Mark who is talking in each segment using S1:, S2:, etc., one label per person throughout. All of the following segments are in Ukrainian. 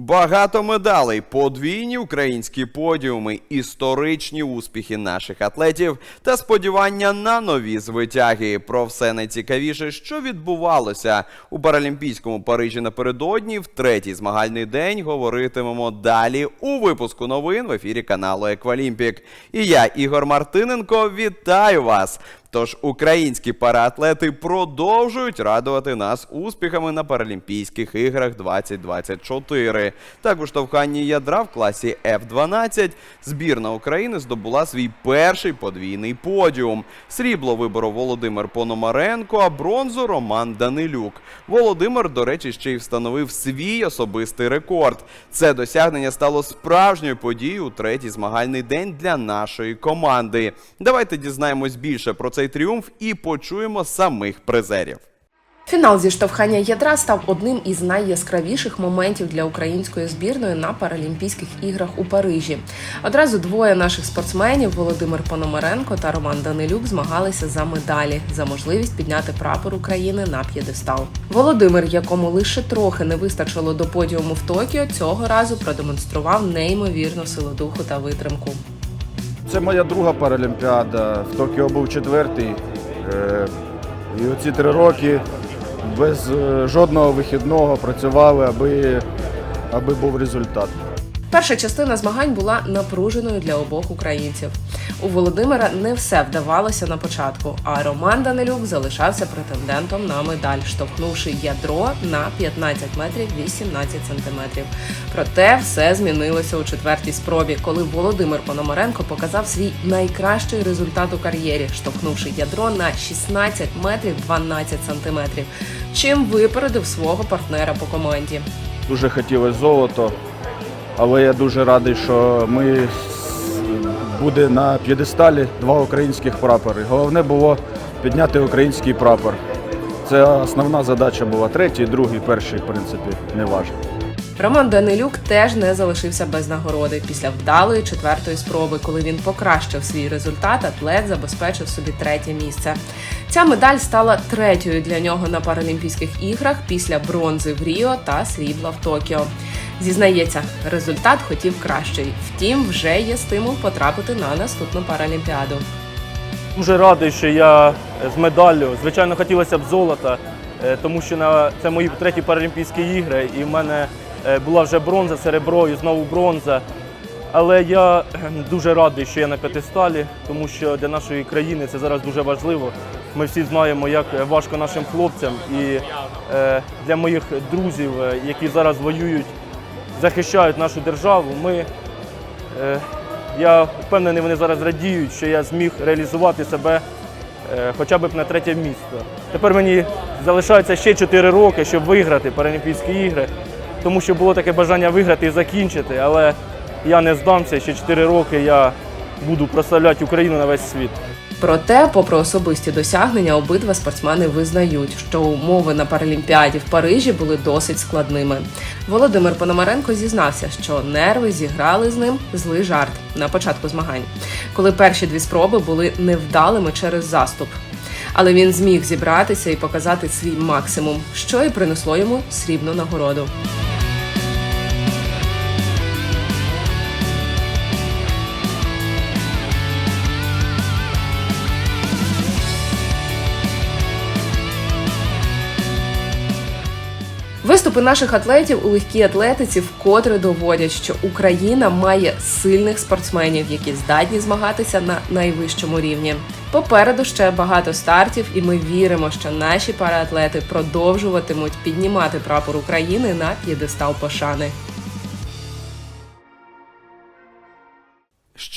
S1: Багато медалей, подвійні українські подіуми, історичні успіхи наших атлетів та сподівання на нові звитяги. Про все найцікавіше, що відбувалося у Паралімпійському Парижі напередодні в третій змагальний день. Говоритимемо далі у випуску новин в ефірі каналу Еквалімпік. І я, Ігор Мартиненко, вітаю вас. Тож українські параатлети продовжують радувати нас успіхами на Паралімпійських іграх 2024. Так у штовханні ядра в класі F12 збірна України здобула свій перший подвійний подіум. Срібло виборов Володимир Пономаренко, а бронзу Роман Данилюк. Володимир, до речі, ще й встановив свій особистий рекорд. Це досягнення стало справжньою подією у третій змагальний день для нашої команди. Давайте дізнаємось більше про цей тріумф і почуємо самих призерів.
S2: Фінал зі штовхання ядра став одним із найяскравіших моментів для української збірної на Паралімпійських іграх у Парижі. Одразу двоє наших спортсменів Володимир Пономаренко та Роман Данилюк змагалися за медалі за можливість підняти прапор України на п'єдестал. Володимир, якому лише трохи не вистачило до подіуму в Токіо, цього разу продемонстрував неймовірну силу духу та витримку.
S3: Це моя друга паралімпіада. В Токіо був четвертий. Е, І оці три роки без е, жодного вихідного працювали, аби, аби був результат.
S2: Перша частина змагань була напруженою для обох українців. У Володимира не все вдавалося на початку, а Роман Данилюк залишався претендентом на медаль, штовхнувши ядро на 15 метрів 18 сантиметрів. Проте все змінилося у четвертій спробі, коли Володимир Пономаренко показав свій найкращий результат у кар'єрі, штовхнувши ядро на 16 метрів 12 сантиметрів, чим випередив свого партнера по команді.
S3: Дуже хотілося золото, але я дуже радий, що ми буде на п'єдесталі два українських прапори. Головне було підняти український прапор. Це основна задача була. Третій, другий, перший, в принципі, не важливо.
S2: Роман Данилюк теж не залишився без нагороди. Після вдалої четвертої спроби, коли він покращив свій результат, атлет забезпечив собі третє місце. Ця медаль стала третьою для нього на Паралімпійських іграх після бронзи в Ріо та срібла в Токіо. Зізнається, результат хотів кращий. Втім, вже є стимул потрапити на наступну паралімпіаду.
S4: Дуже радий, що я з медаллю. Звичайно, хотілося б золота, е, тому що це мої треті Паралімпійські ігри, і в мене е, була вже бронза, серебро і знову бронза. Але я дуже радий, що я на п'ятисталі, тому що для нашої країни це зараз дуже важливо. Ми всі знаємо, як важко нашим хлопцям і е, для моїх друзів, які зараз воюють, захищають нашу державу. Ми Е, Я впевнений, вони зараз радіють, що я зміг реалізувати себе е, хоча б на третє місце. Тепер мені залишається ще 4 роки, щоб виграти Паралімпійські ігри, тому що було таке бажання виграти і закінчити, але я не здамся. Ще 4 роки я буду прославляти Україну на весь світ.
S2: Проте, попри особисті досягнення, обидва спортсмени визнають, що умови на Паралімпіаді в Парижі були досить складними. Володимир Пономаренко зізнався, що нерви зіграли з ним злий жарт на початку змагань, коли перші дві спроби були невдалими через заступ. Але він зміг зібратися і показати свій максимум, що і принесло йому срібну нагороду. Виступи наших атлетів у легкій атлетиці вкотре доводять, що Україна має сильних спортсменів, які здатні змагатися на найвищому рівні. Попереду ще багато стартів, і ми віримо, що наші параатлети продовжуватимуть піднімати прапор України на п'єдестал пошани.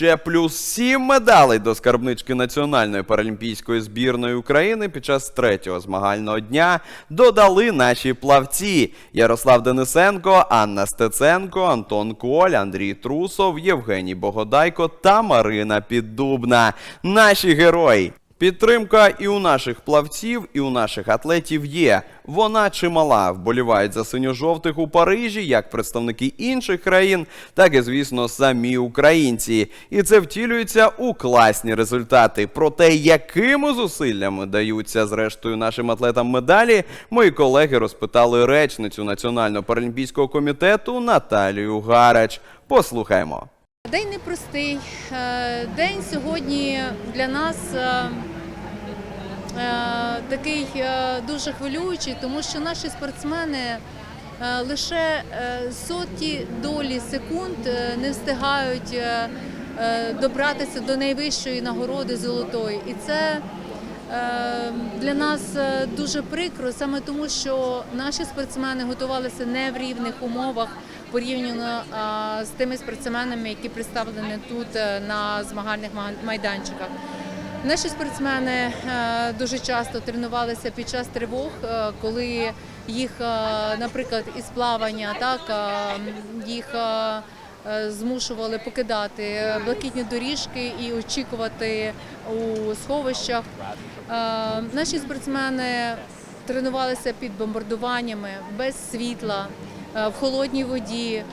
S1: Ще плюс сім медалей до скарбнички національної паралімпійської збірної України під час третього змагального дня додали наші плавці Ярослав Денисенко, Анна Стеценко, Антон Коль, Андрій Трусов, Євгеній Богодайко та Марина Піддубна. Наші герої. Підтримка і у наших плавців, і у наших атлетів є. Вона чимала. Вболівають за синьо-жовтих у Парижі, як представники інших країн, так і, звісно, самі українці. І це втілюється у класні результати. Про те, якими зусиллями даються зрештою нашим атлетам медалі, мої колеги розпитали речницю Національного паралімпійського комітету Наталію Гарач. Послухаймо.
S5: День непростий. Е, День сьогодні для нас е, такий е, дуже хвилюючий, тому що наші спортсмени е, лише е, соті долі секунд е, не встигають е, е, добратися до найвищої нагороди золотої. І це е, для нас е, дуже прикро, саме тому, що наші спортсмени готувалися не в рівних умовах порівняно е, з тими спортсменами, які представлені тут е, на змагальних майданчиках. Наші спортсмени е, дуже часто тренувалися під час тривог, е, коли їх, е, наприклад, із плавання, так їх змушували покидати блакитні доріжки і очікувати у сховищах. Наші спортсмени тренувалися під бомбардуваннями без світла, в холодній воді.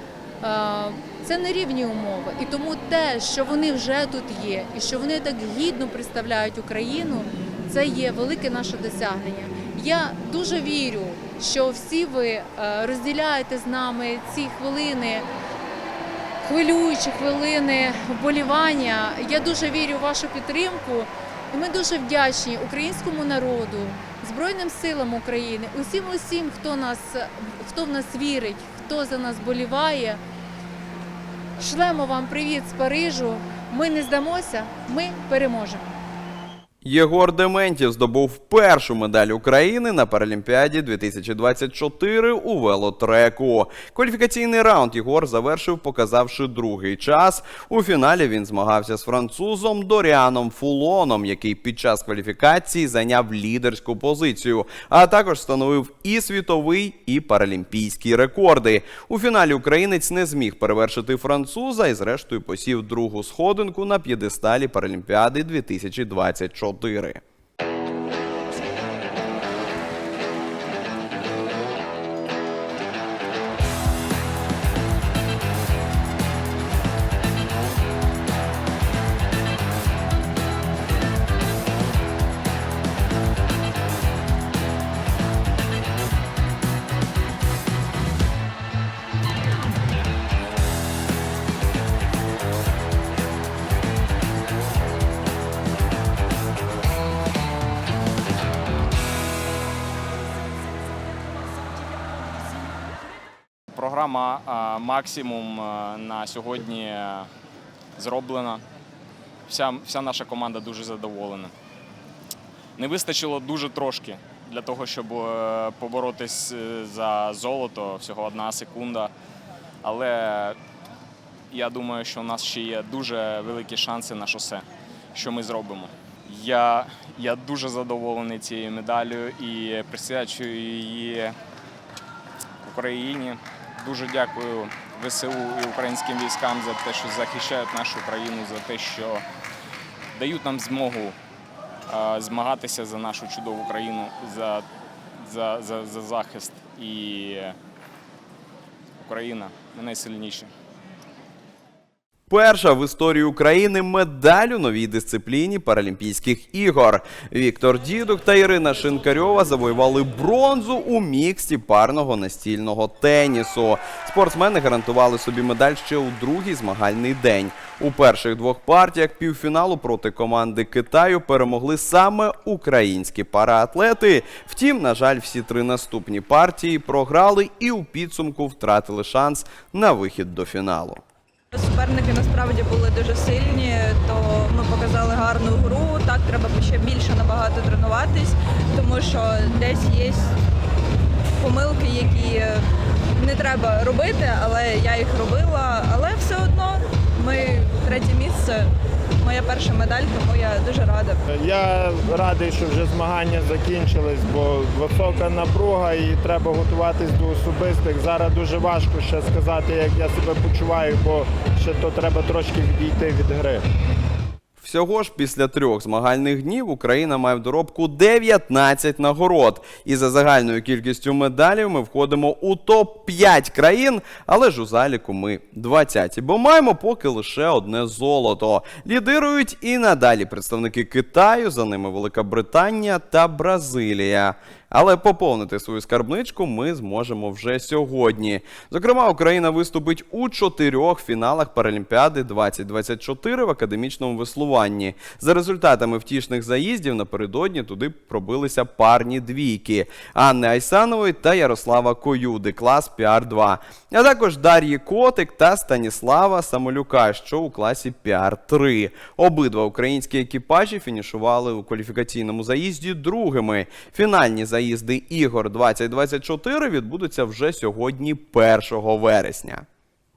S5: Е, Це не рівні умови. І тому те, що вони вже тут є, і що вони так гідно представляють Україну, це є велике наше досягнення. Я дуже вірю, що всі ви е, розділяєте з нами ці хвилини хвилюючі хвилини вболівання. Я дуже вірю в вашу підтримку. І ми дуже вдячні українському народу, Збройним силам України, усім усім, хто нас хто в нас вірить, хто за нас боліває. Шлемо вам привіт з Парижу. Ми не здамося, ми переможемо.
S1: Єгор Дементів здобув першу медаль України на Паралімпіаді 2024 у велотреку. Кваліфікаційний раунд Єгор завершив, показавши другий час. У фіналі він змагався з французом Доріаном Фулоном, який під час кваліфікації зайняв лідерську позицію, а також встановив і світовий, і паралімпійські рекорди. У фіналі українець не зміг перевершити француза і, зрештою, посів другу сходинку на п'єдесталі Паралімпіади 2024.
S6: duyurayım. А, максимум на сьогодні е, зроблена. Вся, вся наша команда дуже задоволена. Не вистачило дуже трошки для того, щоб е, поборотись е, за золото, всього одна секунда. Але я думаю, що у нас ще є дуже великі шанси на шосе, що ми зробимо. Я, я дуже задоволений цією медаллю і присвячую її Україні. Дуже дякую ВСУ і українським військам за те, що захищають нашу країну, за те, що дають нам змогу змагатися за нашу чудову країну, за, за, за, за захист. І Україна ми найсильніші.
S1: Перша в історії України медаль у новій дисципліні Паралімпійських ігор. Віктор Дідук та Ірина Шинкарьова завоювали бронзу у міксті парного настільного тенісу. Спортсмени гарантували собі медаль ще у другий змагальний день. У перших двох партіях півфіналу проти команди Китаю перемогли саме українські параатлети. Втім, на жаль, всі три наступні партії програли і у підсумку втратили шанс на вихід до фіналу.
S7: Суперники насправді були дуже сильні, то ми показали гарну гру. Так, треба ще більше набагато тренуватись, тому що десь є помилки, які не треба робити, але я їх робила. Але все одно ми третє місце, моя перша медаль, тому я дуже рада.
S8: Я радий, що вже змагання закінчились, бо висока напруга і треба готуватись до особистих. Зараз дуже важко ще сказати, як я себе почуваю, бо ще то треба трошки відійти від гри.
S1: Всього ж після трьох змагальних днів Україна має в доробку 19 нагород. І за загальною кількістю медалів ми входимо у топ-5 країн, але ж у заліку ми 20. Бо маємо поки лише одне золото. Лідирують і надалі представники Китаю, за ними Велика Британія та Бразилія. Але поповнити свою скарбничку ми зможемо вже сьогодні. Зокрема, Україна виступить у чотирьох фіналах Паралімпіади 2024 в академічному веслуванні. За результатами втішних заїздів напередодні туди пробилися парні двійки Анни Айсанової та Ярослава Коюди, клас PR-2. А також Дар'ї Котик та Станіслава Самолюка, що у класі PR-3. Обидва українські екіпажі фінішували у кваліфікаційному заїзді другими. Фінальні заїзди ігор 2024 відбудуться вже сьогодні, 1 вересня.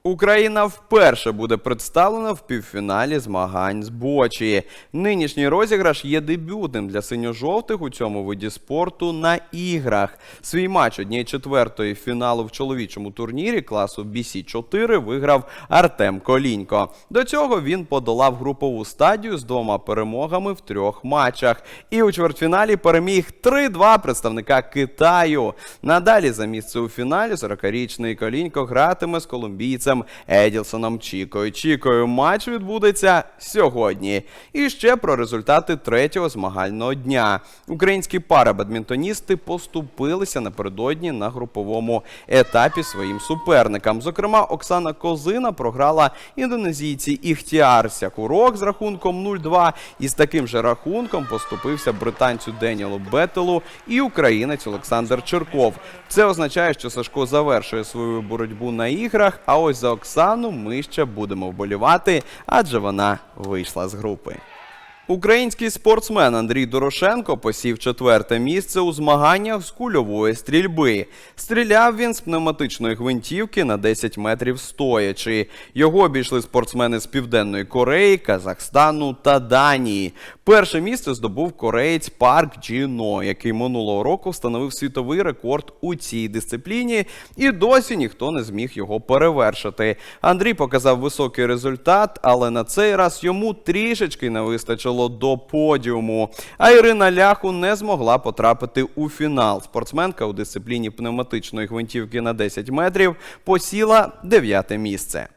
S1: Україна вперше буде представлена в півфіналі змагань з бочі. Нинішній розіграш є дебютним для синьо-жовтих у цьому виді спорту на іграх. Свій матч однієї четвертої фіналу в чоловічому турнірі класу BC4 виграв Артем Колінько. До цього він подолав групову стадію з двома перемогами в трьох матчах. І у чвертьфіналі переміг 3-2 представника Китаю. Надалі за місце у фіналі 40-річний Колінько гратиме з колумбійцем Еділсоном Чікою. Чікою матч відбудеться сьогодні. І ще про результати третього змагального дня. Українські парабадмінтоністи поступилися напередодні на груповому етапі своїм суперникам. Зокрема, Оксана Козина програла індонезійці Іхтіар Сякурок з рахунком 0-2. І з таким же рахунком поступився британцю Деніелу Беттелу і українець Олександр Черков. Це означає, що Сашко завершує свою боротьбу на іграх. А ось за Оксану ми ще будемо вболівати, адже вона вийшла з групи. Український спортсмен Андрій Дорошенко посів четверте місце у змаганнях з кульової стрільби. Стріляв він з пневматичної гвинтівки на 10 метрів стоячи. Його обійшли спортсмени з Південної Кореї, Казахстану та Данії. Перше місце здобув кореєць Парк Джіно, який минулого року встановив світовий рекорд у цій дисципліні, і досі ніхто не зміг його перевершити. Андрій показав високий результат, але на цей раз йому трішечки не вистачило до подіуму. А Ірина Ляху не змогла потрапити у фінал. Спортсменка у дисципліні пневматичної гвинтівки на 10 метрів посіла дев'яте місце.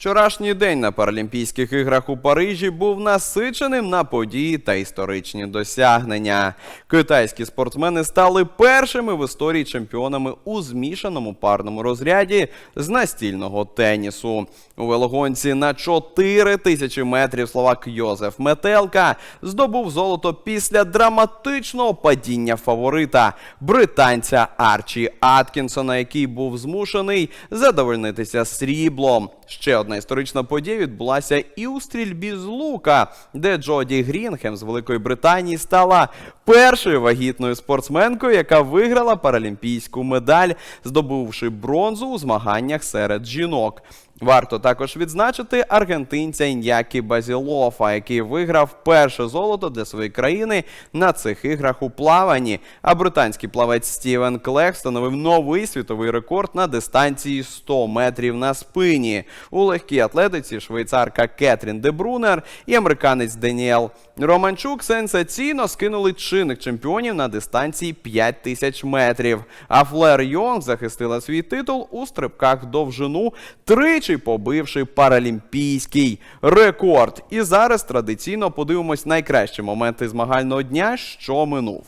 S1: Вчорашній день на Паралімпійських іграх у Парижі був насиченим на події та історичні досягнення. Китайські спортсмени стали першими в історії чемпіонами у змішаному парному розряді з настільного тенісу. У велогонці на 4 тисячі метрів словак Йозеф Метелка здобув золото після драматичного падіння фаворита британця Арчі Аткінсона, який був змушений задовольнитися сріблом. Ще одна історична подія відбулася і у стрільбі з лука, де Джоді Грінхем з Великої Британії стала першою вагітною спортсменкою, яка виграла паралімпійську медаль, здобувши бронзу у змаганнях серед жінок. Варто також відзначити аргентинця Ін'які Базілофа, який виграв перше золото для своєї країни на цих іграх у плаванні. А британський плавець Стівен Клех встановив новий світовий рекорд на дистанції 100 метрів на спині. У легкій атлетиці швейцарка Кетрін Дебрунер і американець Деніел Романчук сенсаційно скинули чинних чемпіонів на дистанції 5000 метрів. А Флер Йонг захистила свій титул у стрибках довжину, тричі побивши паралімпійський рекорд. І зараз традиційно подивимось найкращі моменти змагального дня, що минув.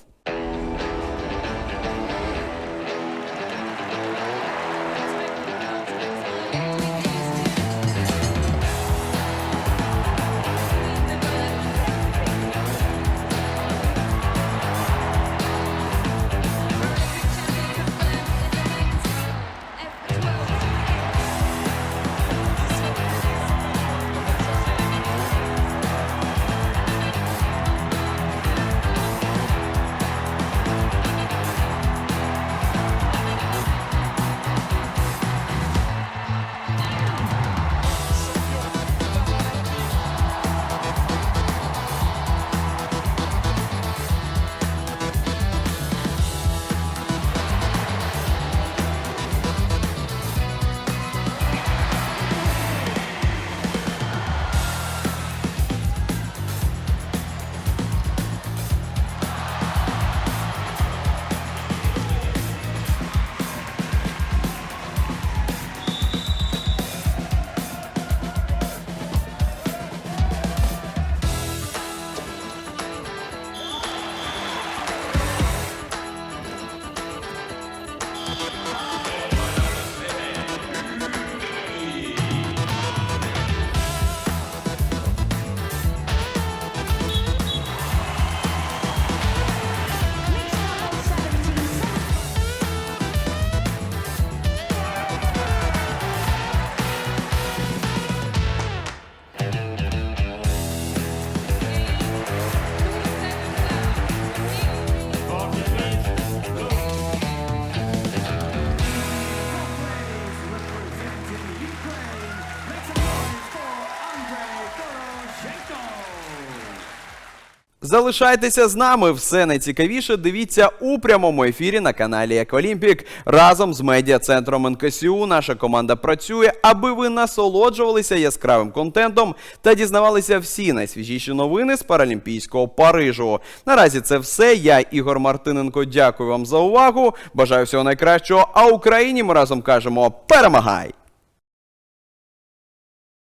S1: Залишайтеся з нами. Все найцікавіше дивіться у прямому ефірі на каналі Еколімпік. Разом з медіа-центром НКСУ наша команда працює, аби ви насолоджувалися яскравим контентом та дізнавалися всі найсвіжіші новини з Паралімпійського Парижу. Наразі це все. Я Ігор Мартиненко. Дякую вам за увагу. Бажаю всього найкращого. А Україні ми разом кажемо перемагай!